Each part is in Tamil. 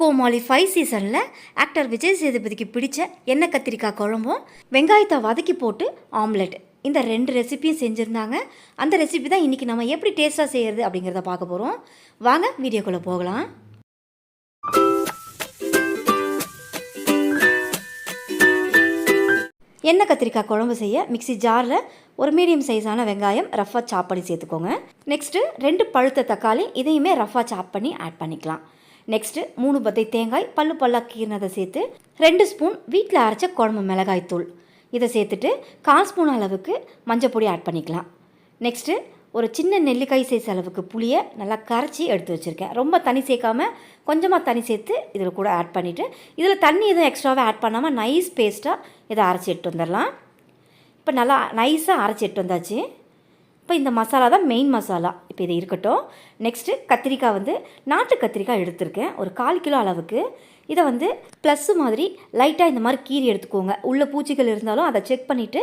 கோமாளி ஃபைவ் சீசனில் ஆக்டர் விஜய் சேதுபதிக்கு பிடிச்ச எண்ணெய் கத்திரிக்காய் குழம்பும் வெங்காயத்தை வதக்கி போட்டு ஆம்லெட் இந்த ரெண்டு ரெசிபியும் செஞ்சுருந்தாங்க. அந்த ரெசிபி தான் இன்றைக்கி நம்ம எப்படி டேஸ்ட்டாக செய்கிறது அப்படிங்கிறத பார்க்க போகிறோம் வாங்க வீடியோக்குள்ளே போகலாம். எண்ணெய் கத்திரிக்காய் குழம்பு செய்ய மிக்ஸி ஜாரில் ஒரு மீடியம் சைஸான வெங்காயம் ரஃபாக சாப் பண்ணி சேர்த்துக்கோங்க. நெக்ஸ்ட்டு ரெண்டு பழுத்த தக்காளி இதையுமே ரஃபாக சாப் பண்ணி ஆட் பண்ணிக்கலாம். நெக்ஸ்ட்டு மூணு பத்தை தேங்காய் பல்லு பல்லாக கீறினதை சேர்த்து ரெண்டு ஸ்பூன் வீட்டில் அரைச்ச குழம்பு மிளகாய் தூள். இதை சேர்த்துட்டு கால் ஸ்பூன் அளவுக்கு மஞ்சள் பொடி ஆட் பண்ணிக்கலாம். நெக்ஸ்ட்டு ஒரு சின்ன நெல்லிக்காய் சைஸ் அளவுக்கு புளியை நல்லா கரைச்சி எடுத்து வச்சுருக்கேன். ரொம்ப தண்ணி சேர்க்காம கொஞ்சமாக தண்ணி சேர்த்து இதில் கூட ஆட் பண்ணிவிட்டு இதில் தண்ணி எதுவும் எக்ஸ்ட்ராவாக ஆட் பண்ணாமல் நைஸ் பேஸ்ட்டாக இதை அரைச்சி எடுத்து வந்துடலாம். இப்போ நல்லா நைஸாக அரைச்சி எடுத்து வந்தாச்சு. இப்போ இந்த மசாலா தான் மெயின் மசாலா. இப்போ இது இருக்கட்டும். நெக்ஸ்ட்டு கத்திரிக்காய் வந்து நாட்டு கத்திரிக்காய் எடுத்திருக்கேன். ஒரு கால் கிலோ அளவுக்கு. இதை வந்து ப்ளஸ்ஸு மாதிரி லைட்டாக இந்த மாதிரி கீறி எடுத்துக்கோங்க. உள்ளே பூச்சிகள் இருந்தாலும் அதை செக் பண்ணிவிட்டு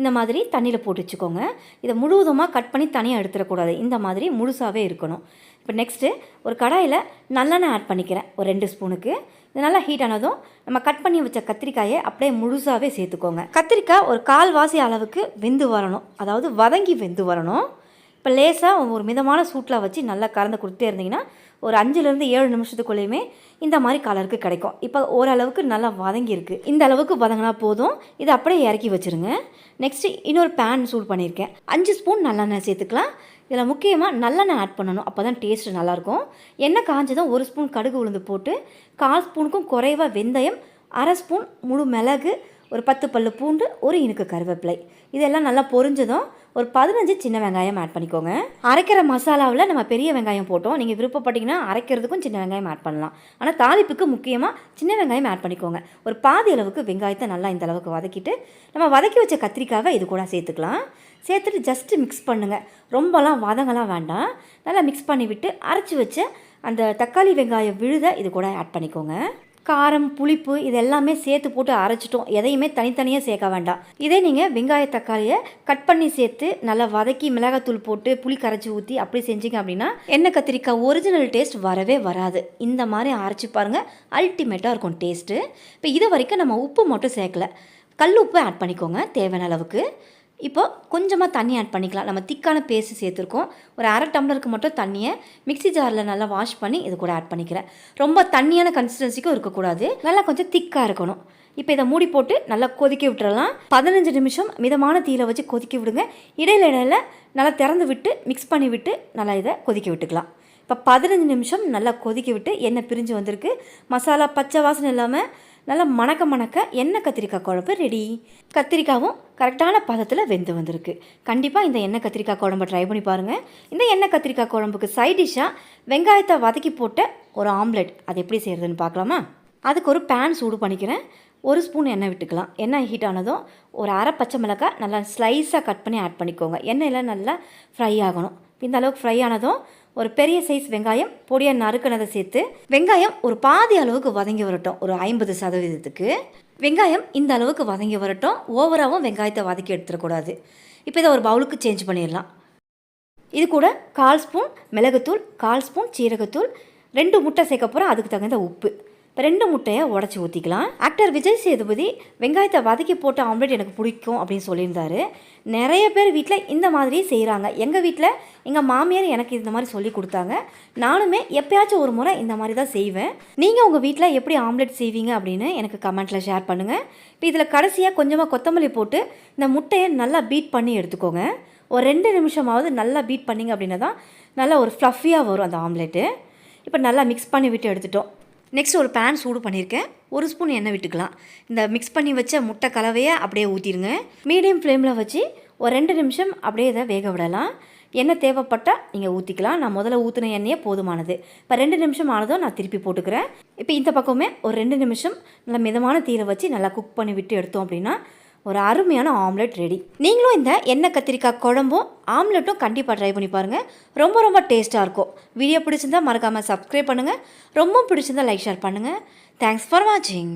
இந்த மாதிரி தண்ணியில் போட்டு வச்சுக்கோங்க. இதை முழுவதுமாக கட் பண்ணி தனியாக எடுத்துடக்கூடாது. இந்த மாதிரி முழுசாகவே இருக்கணும். இப்போ நெக்ஸ்ட்டு ஒரு கடாயில் நல்லெண்ணெய் ஆட் பண்ணிக்கிறேன். ஒரு ரெண்டு ஸ்பூனுக்கு. இது நல்லா ஹீட் ஆனதும் நம்ம கட் பண்ணி வச்ச கத்திரிக்காயை அப்படியே முழுசாகவே சேர்த்துக்கோங்க. கத்திரிக்காய் ஒரு கால்வாசி அளவுக்கு வெந்து வரணும். அதாவது வதங்கி வெந்து வரணும். இப்போ லேசாக ஒரு மிதமான சூட்டில் வச்சு நல்லா கறந்து கொடுத்தே இருந்தீங்கன்னா ஒரு அஞ்சுலேருந்து ஏழு நிமிஷத்துக்குள்ளேயுமே இந்த மாதிரி கலருக்கு கிடைக்கும். இப்போ ஓரளவுக்கு நல்லா வதங்கியிருக்கு. இந்த அளவுக்கு வதங்கினா போதும். இதை அப்படியே இறக்கி வச்சுருங்க. நெக்ஸ்ட்டு இன்னொரு பேன் சூட் பண்ணியிருக்கேன். அஞ்சு ஸ்பூன் நல்லெண்ணெய் சேர்த்துக்கலாம். இதில் முக்கியமாக நல்லெண்ணெய் ஆட் பண்ணணும். அப்போ தான் டேஸ்ட்டு நல்லாயிருக்கும். எண்ணெய் காஞ்சதும் ஒரு ஸ்பூன் கடுகு உளுந்து போட்டு கால் ஸ்பூனுக்கும் குறைவாக வெந்தயம் அரை ஸ்பூன் முழு மிளகு ஒரு பத்து பல்லு பூண்டு ஒரு இனுக்கு கருவேப்பிலை. இதெல்லாம் நல்லா பொரிஞ்சதும் ஒரு பதினஞ்சு சின்ன வெங்காயம் ஆட் பண்ணிக்கோங்க. அரைக்கிற மசாலாவில் நம்ம பெரிய வெங்காயம் போட்டோம். நீங்கள் விருப்பப்பட்டீங்கன்னா அரைக்கிறதுக்கும் சின்ன வெங்காயம் ஆட் பண்ணலாம். ஆனால் தாளிப்புக்கு முக்கியமாக சின்ன வெங்காயம் ஆட் பண்ணிக்கோங்க. ஒரு பாதி அளவுக்கு வெங்காயத்தை நல்லா இந்த அளவுக்கு வதக்கிட்டு நம்ம வதக்கி வச்ச கத்திரிக்காவை இது கூட சேர்த்துக்கலாம். சேர்த்துட்டு ஜஸ்ட்டு மிக்ஸ் பண்ணுங்கள் ரொம்பலாம் வதங்கலாம் வேண்டாம். நல்லா மிக்ஸ் பண்ணி விட்டு அரைச்சி வச்ச அந்த தக்காளி வெங்காயம் விழுத இது கூட ஆட் பண்ணிக்கோங்க. காரம் புளிப்பு இது எல்லாமே சேர்த்து போட்டு அரைச்சிட்டோம். எதையுமே தனித்தனியாக சேர்க்க வேண்டாம். இதே நீங்கள் வெங்காய தக்காளியை கட் பண்ணி சேர்த்து நல்லா வதக்கி மிளகாத்தூள் போட்டு புளி கரைச்சி ஊற்றி அப்படி செஞ்சீங்க அப்படின்னா எண்ணெய் கத்திரிக்காய் ஒரிஜினல் டேஸ்ட் வரவே வராது. இந்த மாதிரி அரைச்சி பாருங்கள் அல்டிமேட்டாக இருக்கும் டேஸ்ட்டு இப்போ இது வரைக்கும் நம்ம உப்பு மட்டும் சேர்க்கல. கல் உப்பு ஆட் பண்ணிக்கோங்க தேவையான அளவுக்கு. இப்போ கொஞ்சமாக தண்ணி ஆட் பண்ணிக்கலாம். நம்ம திக்கான பேஸ்ட் சேர்த்துருக்கோம். ஒரு அரை டம்ளருக்கு மட்டும் தண்ணியை மிக்ஸி ஜாரில் நல்லா வாஷ் பண்ணி இது கூட ஆட் பண்ணிக்கிறேன். ரொம்ப தண்ணியான கன்சிஸ்டன்சிக்கும் இருக்கக்கூடாது. நல்லா கொஞ்சம் திக்காக இருக்கணும். இப்போ இதை மூடி போட்டு நல்லா கொதிக்க விட்டுறலாம். பதினஞ்சு நிமிஷம் மிதமான தீயில வச்சு கொதிக்க விடுங்க. இடையில இடையில நல்லா திறந்து விட்டு மிக்ஸ் பண்ணி விட்டு நல்லா இதை கொதிக்க விட்டுக்கலாம். இப்போ பதினஞ்சு நிமிஷம் நல்லா கொதிக்க விட்டு எண்ணெய் பிரிஞ்சு வந்திருக்கு. மசாலா பச்சை வாசனை இல்லாமல் நல்லா மணக்க மணக்க எண்ணெய் கத்திரிக்காய் குழம்பு ரெடி கத்திரிக்காவும் கரெக்டான பதத்தில் வெந்து வந்திருக்கு. கண்டிப்பாக இந்த எண்ணெய் கத்திரிக்காய் குழம்பை ட்ரை பண்ணி பாருங்கள் இந்த எண்ணெய் கத்திரிக்காய் குழம்புக்கு சைட் டிஷ்ஷாக வெங்காயத்தை வதக்கி போட்ட ஒரு ஆம்லெட் அது எப்படி செய்கிறதுன்னு பார்க்கலாமா? அதுக்கு ஒரு பேன் சூடு பண்ணிக்கிறேன். ஒரு ஸ்பூன் எண்ணெய் விட்டுக்கலாம். எண்ணெய் ஹீட் ஆனதும் ஒரு அரை பச்சை மிளகாய் நல்லா ஸ்லைஸாக கட் பண்ணி ஆட் பண்ணிக்கோங்க. எண்ணெயில் நல்லா ஃப்ரை ஆகணும். இந்த அளவுக்கு ஃப்ரை ஆனதும் ஒரு பெரிய சைஸ் வெங்காயம் பொடியாக நறுக்கினதை சேர்த்து வெங்காயம் ஒரு பாதி அளவுக்கு வதங்கி வரட்டும் ஒரு ஐம்பது சதவீதத்துக்கு. வெங்காயம் இந்த அளவுக்கு வதங்கி வரட்டும் ஓவராகவும் வெங்காயத்தை வதக்கி எடுத்துடக்கூடாது. இப்போ இதை ஒரு பவுலுக்கு சேஞ்ச் பண்ணிடலாம். இது கூட கால் ஸ்பூன் மிளகுத்தூள் கால் ஸ்பூன் சீரகத்தூள் ரெண்டு முட்டை சேர்க்க போகிறோம் அதுக்கு தகுந்த உப்பு. இப்போ ரெண்டு முட்டையை உடச்சி ஊற்றிக்கலாம் ஆக்டர் விஜய் சேதுபதி வெங்காயத்தை வதக்கி போட்ட ஆம்லெட் எனக்கு பிடிக்கும் அப்படின்னு சொல்லியிருந்தாரு. நிறைய பேர் வீட்டில் இந்த மாதிரி செய்கிறாங்க எங்கள் வீட்டில் எங்கள் மாமியார் எனக்கு இந்த மாதிரி சொல்லி கொடுத்தாங்க. நானுமே எப்பயாச்சும் ஒரு முறை இந்த மாதிரி தான் செய்வேன். நீங்கள் உங்கள் வீட்டில் எப்படி ஆம்லெட் செய்வீங்க அப்படின்னு எனக்கு கமெண்ட்டில் ஷேர் பண்ணுங்கள் இப்போ இதில் கடைசியாக கொஞ்சமாக கொத்தமல்லி போட்டு இந்த முட்டையை நல்லா பீட் பண்ணி எடுத்துக்கோங்க. ஒரு ரெண்டு நிமிஷமாவது நல்லா பீட் பண்ணிங்க அப்படின்னா தான் நல்லா ஒரு ஃப்ளஃபியாக வரும் அந்த ஆம்லெட்டு இப்போ நல்லா மிக்ஸ் பண்ணி விட்டு எடுத்துட்டோம். நெக்ஸ்ட் ஒரு பேன் சூடு பண்ணியிருக்கேன் ஒரு ஸ்பூன் எண்ணெய் விட்டுக்கலாம். இந்த மிக்ஸ் பண்ணி வச்ச முட்டை கலவையை அப்படியே ஊற்றிடுங்க மீடியம் ஃப்ளேமில் வச்சு ஒரு ரெண்டு நிமிஷம் அப்படியே இதை வேக விடலாம். எண்ணெய் தேவைப்பட்டால் நீங்கள் ஊற்றிக்கலாம் நான் முதல்ல ஊற்றின எண்ணெயே போதுமானது. இப்போ ரெண்டு நிமிஷம் ஆனதும் நான் திருப்பி போட்டுக்கிறேன். இப்போ இந்த பக்கமே ஒரு ரெண்டு நிமிஷம் நல்லா மிதமான தீரை வச்சு நல்லா குக் பண்ணி விட்டு எடுத்தோம் அப்படின்னா ஒரு அருமையான ஆம்லெட் ரெடி. நீங்களும் இந்த எண்ணெய் கத்திரிக்காய் குழம்பும் ஆம்லெட்டும் கண்டிப்பாக ட்ரை பண்ணி பாருங்கள் ரொம்ப ரொம்ப டேஸ்ட்டாக இருக்கும். வீடியோ பிடிச்சிருந்தா மறக்காமல் சப்ஸ்கிரைப் பண்ணுங்கள் ரொம்ப பிடிச்சிருந்தா லைக் ஷேர் பண்ணுங்கள் தேங்க்ஸ் ஃபார் வாட்சிங்